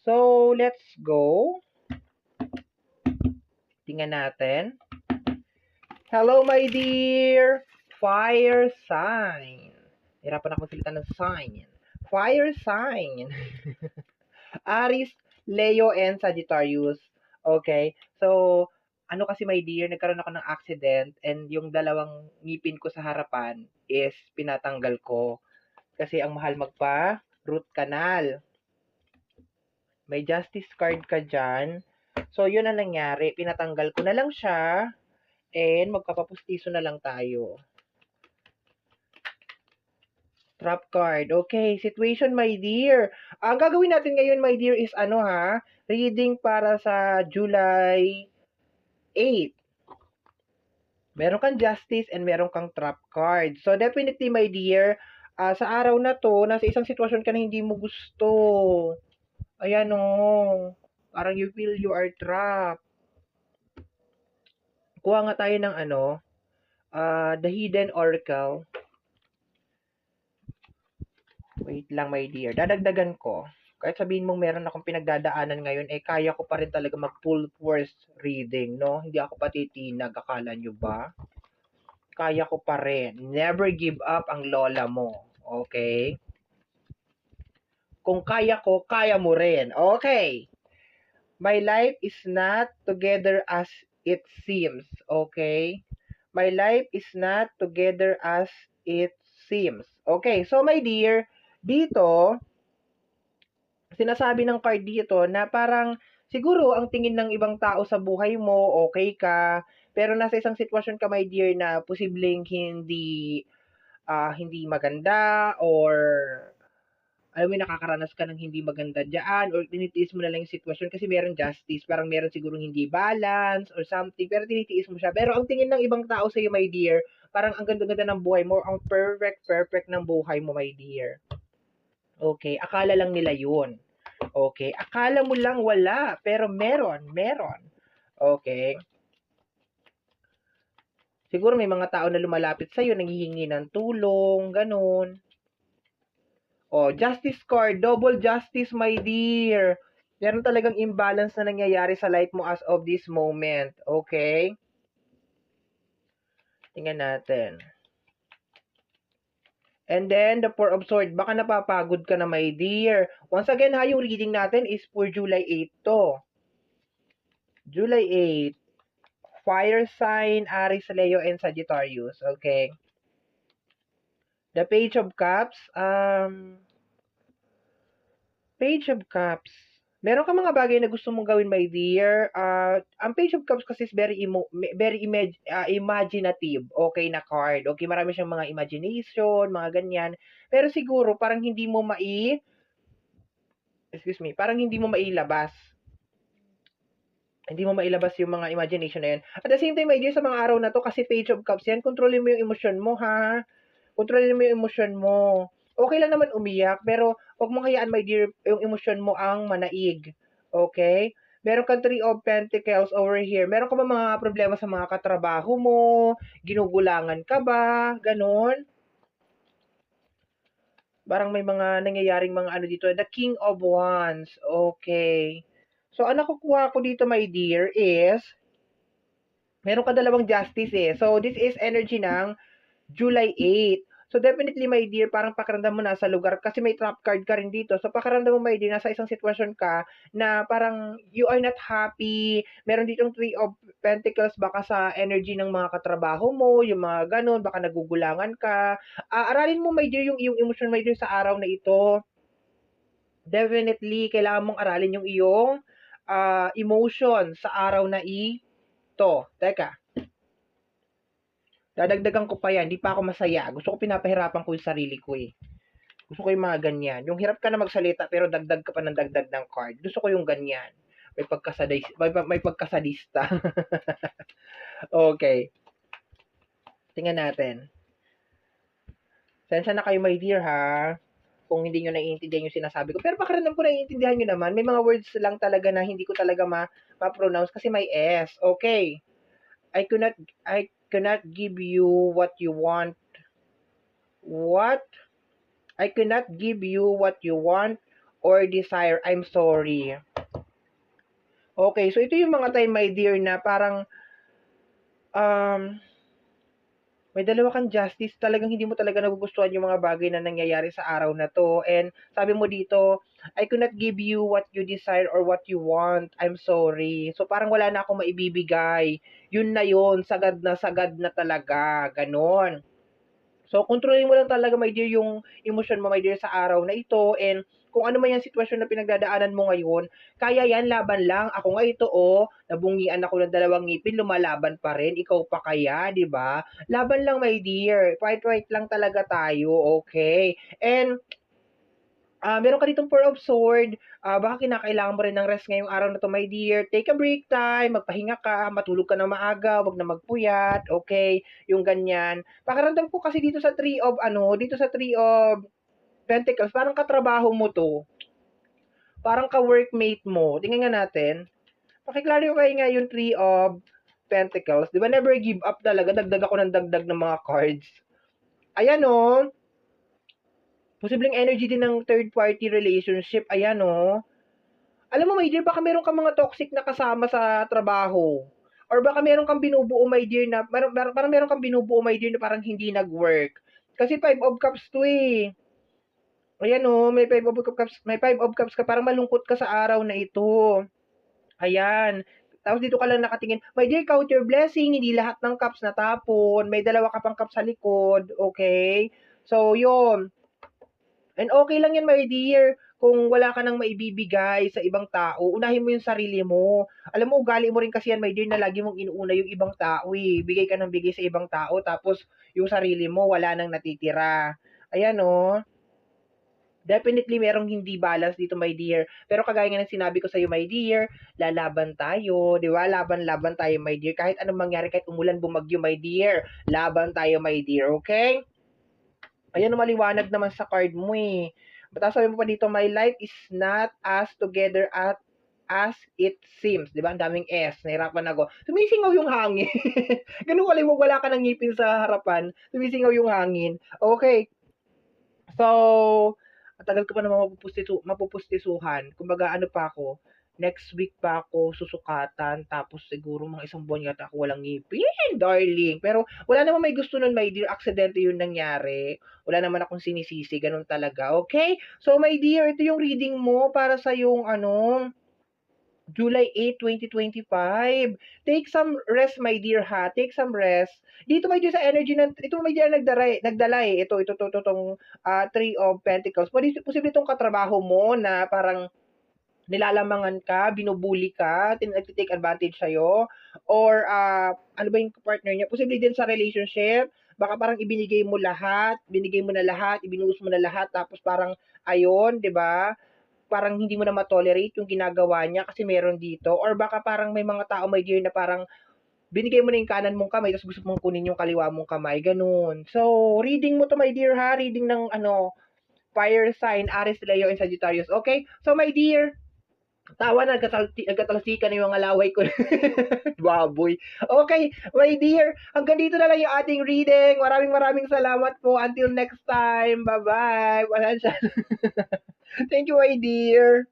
So, let's go. Tingnan natin. Hello, my dear. Fire sign. Hirapan ako salita ng sign. Fire sign. Aris, Leo, and Sagittarius. Okay? So, ano kasi my dear, nagkaroon ako ng accident and yung dalawang ngipin ko sa harapan is pinatanggal ko. Kasi ang mahal magpa root canal. May justice card ka dyan. So, yun ang nangyari. Pinatanggal ko na lang siya and magpapapustiso na lang tayo. Trap card. Okay, situation, my dear. Ang gagawin natin ngayon, my dear, is ano ha? Reading para sa July 8. Meron kang justice and meron kang trap card. So, definitely, my dear, uh, sa araw na to, nasa isang sitwasyon ka na hindi mo gusto. Ayan o. Parang you feel you are trapped. Kuha nga tayo ng ano, uh, The Hidden Oracle. Wait lang, my dear. Dadagdagan ko. Kahit sabihin mong meron akong pinagdadaanan ngayon, eh, kaya ko pa rin talaga mag-full force reading, no? Hindi ako patitinag, akala nyo ba? Kaya ko pa rin. Never give up ang lola mo. Okay? Kung kaya ko, kaya mo rin. Okay. My life is not together as it seems. Okay? My life is not together as it seems. Okay, so my dear, dito, sinasabi ng card dito na parang siguro ang tingin ng ibang tao sa buhay mo, okay ka, pero nasa isang sitwasyon ka, my dear, na posibleng hindi uh, hindi maganda or alam mo, nakakaranas ka ng hindi maganda dyan or tinitiis mo na lang yung sitwasyon kasi meron justice, parang meron siguro hindi balance or something, pero tinitiis mo siya. Pero ang tingin ng ibang tao sa'yo, my dear, parang ang ganda-ganda ng buhay mo, ang perfect, perfect ng buhay mo, my dear. Okay, akala lang nila yun. Okay, akala mo lang wala, pero meron, meron. Okay. Siguro may mga tao na lumalapit sa'yo, nanghihingi ng tulong, ganun. Oh, justice card, double justice, my dear. Meron talagang imbalance na nangyayari sa life mo as of this moment. Okay? Tingnan natin. And then, the Four of Swords. Baka napapagod ka na, my dear. Once again, ha, yung reading natin is for July 8 to. July 8. Fire sign, Aries, Leo, and Sagittarius. Okay? The Page of Cups, um, Page of Cups, meron ka mga bagay na gusto mong gawin, my dear. Uh, ang Page of Cups kasi is very, emo, very imag, uh, imaginative, okay, na card. Okay, marami siyang mga imagination, mga ganyan. Pero siguro, parang hindi mo mai, excuse me, parang hindi mo mailabas. Hindi mo mailabas yung mga imagination na yan. At the same time, my dear, sa mga araw na to, kasi Page of Cups yan, kontrolin mo yung emosyon mo, ha? Kontrolin mo yung emosyon mo. Okay lang naman umiyak, pero huwag mong hayaan, my dear, yung emosyon mo ang manaig. Okay? Meron kang three of pentacles over here. Meron ka ba mga problema sa mga katrabaho mo? Ginugulangan ka ba? Ganon? Parang may mga nangyayaring mga ano dito. The King of Wands. Okay. So, ang nakukuha ko dito, my dear, is meron ka dalawang justice eh. So, this is energy ng July 8. So definitely my dear, parang pakiramdam mo nasa lugar kasi may trap card ka rin dito. So pakiramdam mo my dear, nasa isang sitwasyon ka na parang you are not happy. Meron ditong three of pentacles baka sa energy ng mga katrabaho mo, yung mga ganun, baka nagugulangan ka. Uh, aralin mo my dear yung iyong emotion my dear sa araw na ito. Definitely, kailangan mong aralin yung iyong uh, emotion sa araw na ito. Teka, Dadagdagan ko pa yan, di pa ako masaya. Gusto ko pinapahirapan ko yung sarili ko eh. Gusto ko yung mga ganyan. Yung hirap ka na magsalita pero dagdag ka pa ng dagdag ng card. Gusto ko yung ganyan. May pagkasadis may, may pagkasadista. okay. Tingnan natin. Sensya na kayo my dear ha. Kung hindi nyo naiintindihan yung sinasabi ko. Pero pakiramdam ko naiintindihan nyo naman. May mga words lang talaga na hindi ko talaga ma- ma-pronounce kasi may S. Okay. I could not, I cannot give you what you want. What? I cannot give you what you want or desire. I'm sorry. Okay, so ito yung mga time, my dear, na parang um, may dalawa kang justice, talagang hindi mo talaga nagugustuhan yung mga bagay na nangyayari sa araw na to. And sabi mo dito, I could not give you what you desire or what you want. I'm sorry. So parang wala na akong maibibigay. Yun na yun, sagad na sagad na talaga. Ganon. So, kontrolin mo lang talaga, my dear, yung emotion mo, my dear, sa araw na ito. And kung ano man yung sitwasyon na pinagdadaanan mo ngayon, kaya yan, laban lang. Ako nga ito, oh, nabungian ako ng dalawang ngipin, lumalaban pa rin. Ikaw pa kaya, di ba? Laban lang, my dear. Fight-fight lang talaga tayo, okay? And, Ah, meron ka ditong Four of Sword. Ah, baka kinakailangan mo rin ng rest ngayong araw na to, my dear. Take a break time, magpahinga ka, matulog ka na maaga, wag na magpuyat, okay? Yung ganyan. Pakiramdam ko kasi dito sa Three of, ano, dito sa Three of Pentacles, parang katrabaho mo to. Parang ka-workmate mo. Tingnan nga natin. Pakiclarify nga yung Three of Pentacles. Di ba, never give up talaga. Dagdag ako ng dagdag ng mga cards. Ayan, oh. Posibleng energy din ng third party relationship. Ayan, oh. Alam mo, my dear, baka meron kang mga toxic na kasama sa trabaho. Or baka meron kang binubuo, my dear, na parang, parang, parang meron kang binubuo, my dear, na parang hindi nag-work. Kasi five of cups to eh. Ayan oh, may five of cups, may five of cups ka, parang malungkot ka sa araw na ito. Ayan. Tapos dito ka lang nakatingin, my dear, count your blessing, hindi lahat ng cups natapon, may dalawa ka pang cups sa likod, okay? So, yun. And okay lang yan, my dear, kung wala ka nang maibibigay sa ibang tao, unahin mo yung sarili mo. Alam mo, ugali mo rin kasi yan, my dear, na lagi mong inuuna yung ibang tao eh. Bigay ka ng bigay sa ibang tao, tapos yung sarili mo, wala nang natitira. Ayan, oh. Definitely merong hindi balance dito, my dear. Pero kagaya nga ng sinabi ko sa iyo, my dear, lalaban tayo, 'di ba? Laban-laban tayo, my dear. Kahit anong mangyari, kahit umulan, bumagyo, my dear, laban tayo, my dear, okay? Ayan, maliwanag naman sa card mo eh. Ba't sabi mo pa dito, my life is not as together at as it seems. Di ba? Ang daming S. Nahirapan ako. Sumisingaw yung hangin. Ganun wala mo, wala ka ng ngipin sa harapan. Sumisingaw yung hangin. Okay. So, ang tagal ko pa naman mapupustisu, mapupustisuhan. Kumbaga, ano pa ako, next week pa ako susukatan, tapos siguro mga isang buwan yata ako walang ngipin, darling. Pero wala naman may gusto nun, my dear, aksidente yun nangyari. Wala naman akong sinisisi, ganun talaga, okay? So, my dear, ito yung reading mo para sa yung, ano, July 8, 2025. Take some rest, my dear ha. Take some rest. Dito may dear sa energy ng, ito may dear nagdala, nagdala eh. Ito, ito, ito, ito, itong uh, Three of Pentacles. Pwede, posible itong katrabaho mo na parang nilalamangan ka, binubuli ka, nag-take advantage sa'yo, or uh, ano ba yung partner niya? Posible din sa relationship, baka parang ibinigay mo lahat, binigay mo na lahat, ibinuhos mo na lahat, tapos parang ayon, 'di ba? Parang hindi mo na ma-tolerate yung ginagawa niya kasi meron dito or baka parang may mga tao may dear na parang binigay mo na yung kanan mong kamay tapos gusto mong kunin yung kaliwa mong kamay ganun so reading mo to my dear ha reading ng ano fire sign Aries Leo and Sagittarius okay so my dear Tawa na, nagkatalsikan na yung mga laway ko. Baboy. Okay, my dear, hanggang dito na lang yung ating reading. Maraming maraming salamat po. Until next time. Bye-bye. Wala siya. Thank you, my dear.